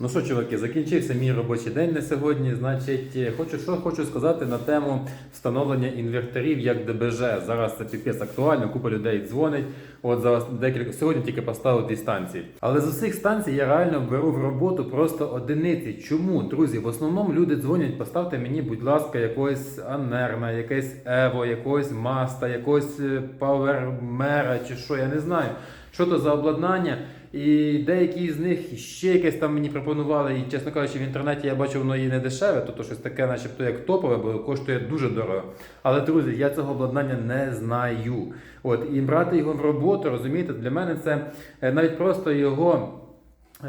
Ну що, чуваки, закінчився мій робочий день на сьогодні. Значить, е, хочу що хочу сказати на тему встановлення інверторів як ДБЖ. Зараз це піпець актуально, купа людей дзвонить. От зараз декілька сьогодні тільки поставив дві станції. Але з усіх станцій я реально беру в роботу просто одиниці. Чому, друзі? В основному люди дзвонять, поставте мені, будь ласка, якогось Анерна, якесь Ево, якогось Маста, якогось е, Пауермера чи що, я не знаю. Що то за обладнання? І деякі з них ще якесь там мені пропонували, і чесно кажучи, в інтернеті я бачу, воно і не дешеве, тобто щось таке, начебто як топове, бо коштує дуже дорого. Але друзі, я цього обладнання не знаю. От і брати його в роботу, розумієте, для мене це е, навіть просто його.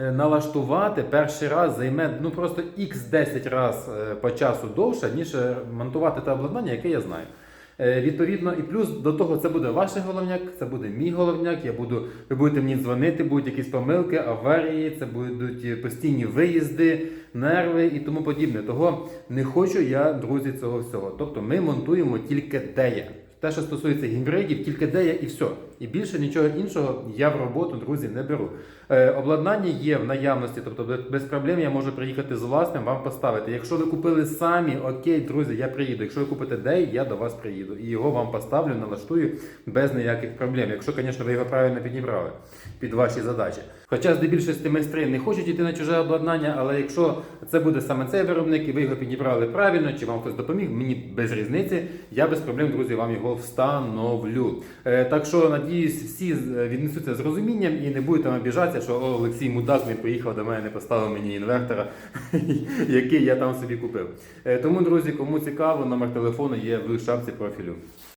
е, Налаштувати перший раз займе ну просто x 10 раз е, по часу довше, ніж монтувати те обладнання, яке я знаю. Е, Відповідно, і плюс до того це буде ваш головняк, це буде мій головняк. Я буду, ви будете мені дзвонити, будуть якісь помилки, аварії, це будуть е, постійні виїзди, нерви і тому подібне. Того не хочу я, друзі, цього всього. Тобто ми монтуємо тільки дея. Те, що стосується гібридів, тільки дея і все. І більше нічого іншого я в роботу, друзі, не беру. Е, обладнання є в наявності, тобто без- проблем я можу приїхати з власним, вам поставити. Якщо ви купили самі, окей, друзі, я приїду. Якщо ви купите дей, я до вас приїду. І його вам поставлю, налаштую без ніяких проблем. Якщо, звісно, ви його правильно підібрали під ваші задачі. Хоча з більшості майстрів не хочуть йти на чуже обладнання, але якщо це буде саме цей виробник, і ви його підібрали правильно, чи вам хтось допоміг, мені без різниці, я без проблем, друзі, вам його встановлю. Е, так що надіюсь, всі е, віднесуться з розумінням і не будете обіжатися, що О, Олексій Мудак не поїхав до мене, не поставив мені інвертора, який я там собі купив. Е, тому, друзі, кому цікаво, номер телефону є в шапці профілю.